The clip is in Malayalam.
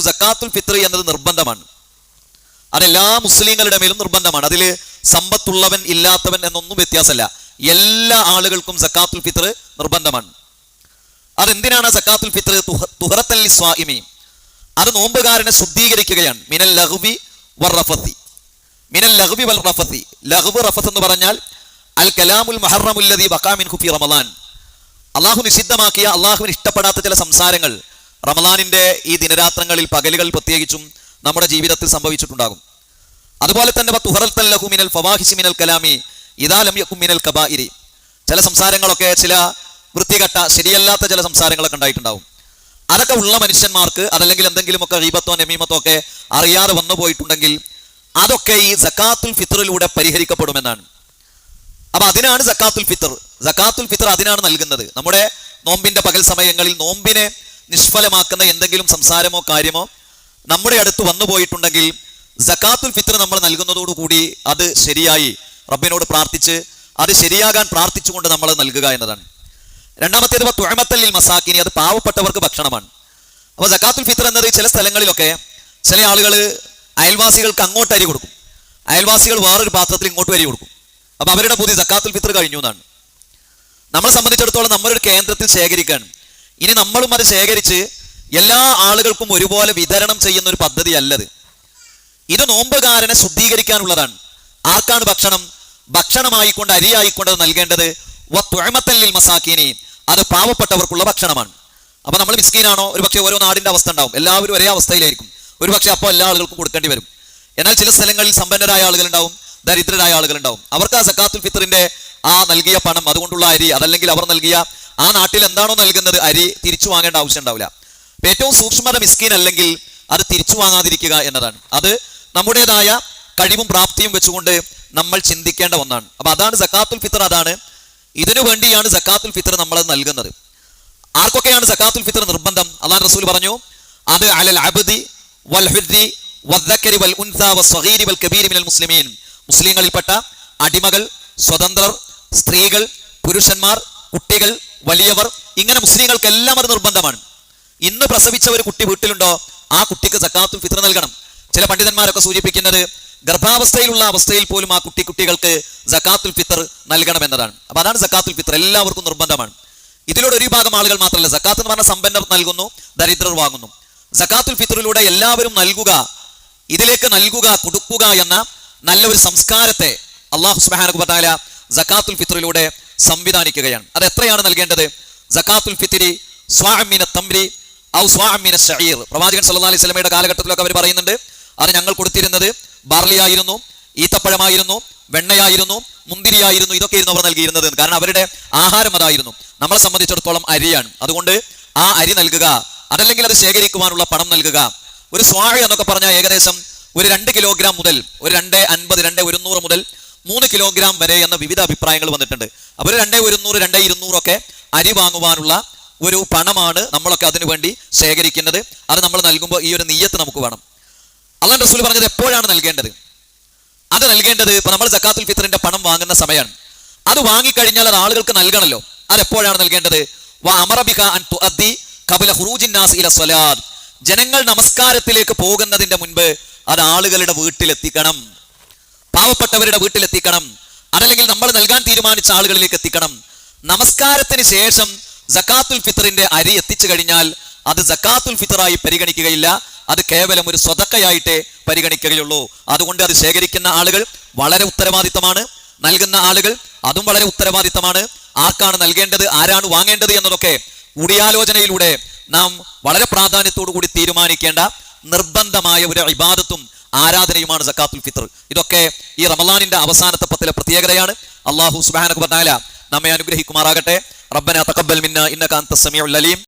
സക്കാത്തുൽ ഫിത്ർ എന്നത് നിർബന്ധമാണ്. അതെല്ലാ മുസ്ലിങ്ങളുടെ മേലും നിർബന്ധമാണ്. അതിൽ സമ്പത്തുള്ളവൻ ഇല്ലാത്തവൻ എന്നൊന്നും വ്യത്യാസമല്ല. എല്ലാ ആളുകൾക്കും സക്കാത്തുൽ ഫിത്ർ നിർബന്ധമാണ്. അതെന്തിനാണ് സക്കാത്തുൽ ഫിത്ർ തുഹറത്തൽ സ്വാഇമി? അത് നോമ്പുകാരനെ ശുദ്ധീകരിക്കുകയാണ്. മിനൽ ലഹുബി വർ റഫത്തി. മിനൽ ലഹുബി വൽ റഫത്തി. ലഹുബ് റഫത്ത് എന്ന് പറഞ്ഞാൽ അൽ കലാമുൽ മഹറമുല്ലതി വക്കാമിൻ ഹുഫി റമദാൻ. അള്ളാഹു നിഷിദ്ധമാക്കിയ അള്ളാഹുവിന് ഇഷ്ടപ്പെടാത്ത ചില സംസാരങ്ങൾ. റമദാനിന്റെ ഈ ദിനരാത്രങ്ങളിൽ പകലുകൾ പ്രത്യേകിച്ചും നമ്മുടെ ജീവിതത്തിൽ സംഭവിച്ചിട്ടുണ്ടാകും. അതുപോലെ തന്നെ തുഹറൽ ലഹു മിനൽ ഫവാഹിസി മിനൽ കലാമി ഇദാലം യക്കും മിനൽ കബായിരി ചില സംസാരങ്ങളൊക്കെ ചില വൃത്തികെട്ട ശരിയല്ലാത്ത ചില സംസാരങ്ങളൊക്കെ ഉണ്ടായിട്ടുണ്ടാവും അതൊക്കെ ഉള്ള മനുഷ്യന്മാർക്ക് അതല്ലെങ്കിൽ എന്തെങ്കിലുമൊക്കെ റീബത്തോ നമീമത്തോ ഒക്കെ അറിയാതെ വന്നു പോയിട്ടുണ്ടെങ്കിൽ അതൊക്കെ ഈ സക്കാത്തുൽ ഫിത്തറിലൂടെ പരിഹരിക്കപ്പെടുമെന്നാണ്. അപ്പൊ അതിനാണ് സക്കാത്തുൽ ഫിത്തർ. സക്കാത്തുൽ ഫിത്തർ അതിനാണ് നൽകുന്നത്. നമ്മുടെ നോമ്പിന്റെ പകൽ സമയങ്ങളിൽ നോമ്പിനെ നിഷ്ഫലമാക്കുന്ന എന്തെങ്കിലും സംസാരമോ കാര്യമോ നമ്മുടെ അടുത്ത് വന്നു പോയിട്ടുണ്ടെങ്കിൽ ജക്കാത്തുൽ ഫിത്ര നമ്മൾ നൽകുന്നതോടുകൂടി അത് ശരിയായി റബ്ബിനോട് പ്രാർത്ഥിച്ച് അത് ശരിയാകാൻ പ്രാർത്ഥിച്ചുകൊണ്ട് നമ്മൾ നൽകുക എന്നതാണ്. രണ്ടാമത്തേത് തുഴമത്തല്ലിൽ മസാക്കിനി അത് പാവപ്പെട്ടവർക്ക് ഭക്ഷണമാണ്. അപ്പോൾ ജക്കാത്തുൽ ഫിത്ര എന്നത് ചില സ്ഥലങ്ങളിലൊക്കെ ചില ആളുകൾ അയൽവാസികൾക്ക് അങ്ങോട്ട് അരി കൊടുക്കും. അയൽവാസികൾ വേറൊരു പാത്രത്തിൽ ഇങ്ങോട്ട് അരി കൊടുക്കും. അപ്പോൾ അവരുടെ പുതിയ ജക്കാത്തുൽ ഫിത്ര കഴിഞ്ഞു എന്നാണ്. നമ്മളെ സംബന്ധിച്ചിടത്തോളം നമ്മളൊരു കേന്ദ്രത്തിൽ ശേഖരിക്കുകയാണ്. ഇനി നമ്മളും അത് ശേഖരിച്ച് എല്ലാ ആളുകൾക്കും ഒരുപോലെ വിതരണം ചെയ്യുന്ന ഒരു പദ്ധതി അല്ലത് ഇത് നോമ്പുകാരനെ ശുദ്ധീകരിക്കാനുള്ളതാണ്. ആർക്കാണ് ഭക്ഷണം? ഭക്ഷണമായിക്കൊണ്ട് അരിയായിക്കൊണ്ട് നൽകേണ്ടത്? തുഴമത്തല്ലിൽ മസാക്കീനി അത് പാവപ്പെട്ടവർക്കുള്ള ഭക്ഷണമാണ്. അപ്പൊ നമ്മൾ മിസ്കീനാണോ? ഒരു പക്ഷേ ഓരോ നാടിന്റെ അവസ്ഥ ഉണ്ടാവും. എല്ലാവരും ഒരേ അവസ്ഥയിലായിരിക്കും. ഒരു പക്ഷേ അപ്പോൾ എല്ലാ ആളുകൾക്കും കൊടുക്കേണ്ടി വരും. എന്നാൽ ചില സ്ഥലങ്ങളിൽ സമ്പന്നരായ ആളുകളുണ്ടാവും ദരിദ്രരായ ആളുകളുണ്ടാവും അവർക്ക് ആ സക്കാത്തുൽ ഫിത്തറിന്റെ ആ നൽകിയ പണം അതുകൊണ്ടുള്ള അരി അതല്ലെങ്കിൽ അവർ നൽകിയ ആ നാട്ടിൽ എന്താണോ നൽകുന്നത് അരി തിരിച്ചു വാങ്ങേണ്ട ആവശ്യം ഉണ്ടാവില്ല. അപ്പൊ ഏറ്റവും സൂക്ഷ്മത മിസ്കീൻ അല്ലെങ്കിൽ അത് തിരിച്ചു വാങ്ങാതിരിക്കുക എന്നതാണ്. അത് നമ്മുടേതായ കഴിവും പ്രാപ്തിയും വെച്ചുകൊണ്ട് നമ്മൾ ചിന്തിക്കേണ്ട ഒന്നാണ്. അപ്പൊ അതാണ് സക്കാത്തുൽ ഫിത്തർ അതാണ് ഇതിനു വേണ്ടിയാണ് സക്കാത്തുൽ ഫിത്തർ നമ്മൾ നൽകുന്നത്. ആർക്കൊക്കെയാണ് സക്കാത്തുൽ ഫിത്തർ നിർബന്ധം? അതാണ് റസൂൽ പറഞ്ഞു അത് അലൽ അബദി വൽ ഹുദ്ദി വദ്ദക്കരി വൽ ഉൻസ വസ്സഗീരി വൽ കബീരി മിനൽ മുസ്ലിമീൻ. മുസ്ലിങ്ങളിൽപ്പെട്ട അടിമകൾ സ്വതന്ത്രർ സ്ത്രീകൾ പുരുഷന്മാർ കുട്ടികൾ വലിയവർ ഇങ്ങനെ മുസ്ലിങ്ങൾക്കെല്ലാം അത് നിർബന്ധമാണ്. ഇന്ന് പ്രസവിച്ച ഒരു കുട്ടി വീട്ടിലുണ്ടോ? ആ കുട്ടിക്ക് സക്കാത്തും ഫിത്ര നൽകണം. ചില പണ്ഡിതന്മാരൊക്കെ സൂചിപ്പിക്കുന്നത് ഗർഭാവസ്ഥയിലുള്ള അവസ്ഥയിൽ പോലും ആ കുട്ടി കുട്ടികൾക്ക് സക്കാത്തുൽ ഫിത്തർ നൽകണം എന്നതാണ് അപ്പൊ അതാണ് സക്കാത്തുൽ ഫിത്തർ എല്ലാവർക്കും നിർബന്ധമാണ്. ഇതിലൂടെ ഒരു വിഭാഗം ആളുകൾ മാത്രമല്ല സക്കാത്ത് എന്ന് പറഞ്ഞ സമ്പന്നർ നൽകുന്നു ദരിദ്രർ വാങ്ങുന്നു. സക്കാത്തുൽ ഫിത്തറിലൂടെ എല്ലാവരും നൽകുക ഇതിലേക്ക് നൽകുക കൊടുക്കുക എന്ന നല്ലൊരു സംസ്കാരത്തെ അള്ളാഹു സുബാനകു പറഞ്ഞാല സക്കാത്തുൽ ഫിത്തറിലൂടെ സംവിധാനിക്കുകയാണ്. അത് എത്രയാണ് നൽകേണ്ടത്? ജക്കാത്തുൽ ഫിത്തിരി സ്വാമിന തംരി ഔ സ്വാമിന ഷഹീർ പ്രവാചകൻ സല്ലാ അലൈഹി സ്വലമയുടെ കാലഘട്ടത്തിലൊക്കെ അവർ പറയുന്നുണ്ട് അത് ഞങ്ങൾ കൊടുത്തിരുന്നത് ബാർലിയായിരുന്നു ഈത്തപ്പഴമായിരുന്നു വെണ്ണയായിരുന്നു മുന്തിരിയായിരുന്നു ഇതൊക്കെ ആയിരുന്നു അവർ നൽകിയിരുന്നത്. കാരണം അവരുടെ ആഹാരം അതായിരുന്നു. നമ്മളെ സംബന്ധിച്ചിടത്തോളം അരിയാണ്. അതുകൊണ്ട് ആ അരി നൽകുക അതല്ലെങ്കിൽ അത് ശേഖരിക്കുവാനുള്ള പണം നൽകുക. ഒരു സ്വാഴ എന്നൊക്കെ പറഞ്ഞാൽ ഏകദേശം ഒരു രണ്ട് കിലോഗ്രാം മുതൽ ഒരു രണ്ട് അൻപത് രണ്ട് ഒരുന്നൂറ് മുതൽ മൂന്ന് കിലോഗ്രാം വരെ എന്ന വിവിധ അഭിപ്രായങ്ങൾ വന്നിട്ടുണ്ട്. അവർ രണ്ടേ ഒരുന്നൂറ് രണ്ടേ ഇരുന്നൂറൊക്കെ അരി വാങ്ങുവാനുള്ള ഒരു പണമാണ് നമ്മളൊക്കെ അതിനുവേണ്ടി ശേഖരിക്കുന്നത്. അത് നമ്മൾ നൽകുമ്പോൾ ഈ ഒരു നീയത്ത് നമുക്ക് വേണം. അള്ളാൻ റസൂൽ പറഞ്ഞത് എപ്പോഴാണ് നൽകേണ്ടത്? അത് നൽകേണ്ടത് ഇപ്പൊ നമ്മൾ ജക്കാത്തുൽ ഫിത്തറിന്റെ പണം വാങ്ങുന്ന സമയമാണ്. അത് വാങ്ങിക്കഴിഞ്ഞാൽ അത് ആളുകൾക്ക് നൽകണമല്ലോ അത് എപ്പോഴാണ് നൽകേണ്ടത്? സ്വലാത്ത്. ജനങ്ങൾ നമസ്കാരത്തിലേക്ക് പോകുന്നതിന്റെ മുൻപ് അത് ആളുകളുടെ വീട്ടിലെത്തിക്കണം. പാവപ്പെട്ടവരുടെ വീട്ടിലെത്തിക്കണം. അതല്ലെങ്കിൽ നമ്മൾ നൽകാൻ തീരുമാനിച്ച ആളുകളിലേക്ക് എത്തിക്കണം. നമസ്കാരത്തിന് ശേഷം ജക്കാത്തുൽ ഫിത്തറിന്റെ അരി എത്തിച്ചു കഴിഞ്ഞാൽ അത് ജക്കാത്തുൽ ഫിത്തറായി പരിഗണിക്കുകയില്ല. അത് കേവലം ഒരു സ്വതക്കയായിട്ടേ പരിഗണിക്കുകയുള്ളൂ. അതുകൊണ്ട് അത് ശേഖരിക്കുന്ന ആളുകൾ വളരെ ഉത്തരവാദിത്തമാണ്. നൽകുന്ന ആളുകൾ അതും വളരെ ഉത്തരവാദിത്തമാണ്. ആർക്കാണ് നൽകേണ്ടത് ആരാണ് വാങ്ങേണ്ടത് എന്നതൊക്കെ കൂടിയാലോചനയിലൂടെ നാം വളരെ പ്രാധാന്യത്തോടു കൂടി തീരുമാനിക്കേണ്ട നിർബന്ധമായ ഒരു ഇബാദത്തും ആരാധനയുമാണ് സക്കാത്തുൽ ഫിത്തർ ഇതൊക്കെ ഈ റമലാനിന്റെ അവസാനത്തെ പത്തിലെ പ്രത്യേകതയാണ്. അള്ളാഹു സുബാനക് പറഞ്ഞാല നമ്മെ അനുഗ്രഹിക്കുമാറാകട്ടെ. റബ്ബന തഖബ്ബൽ മിന്ന ഇന്നക അൻത സമീഉൽ അലീം.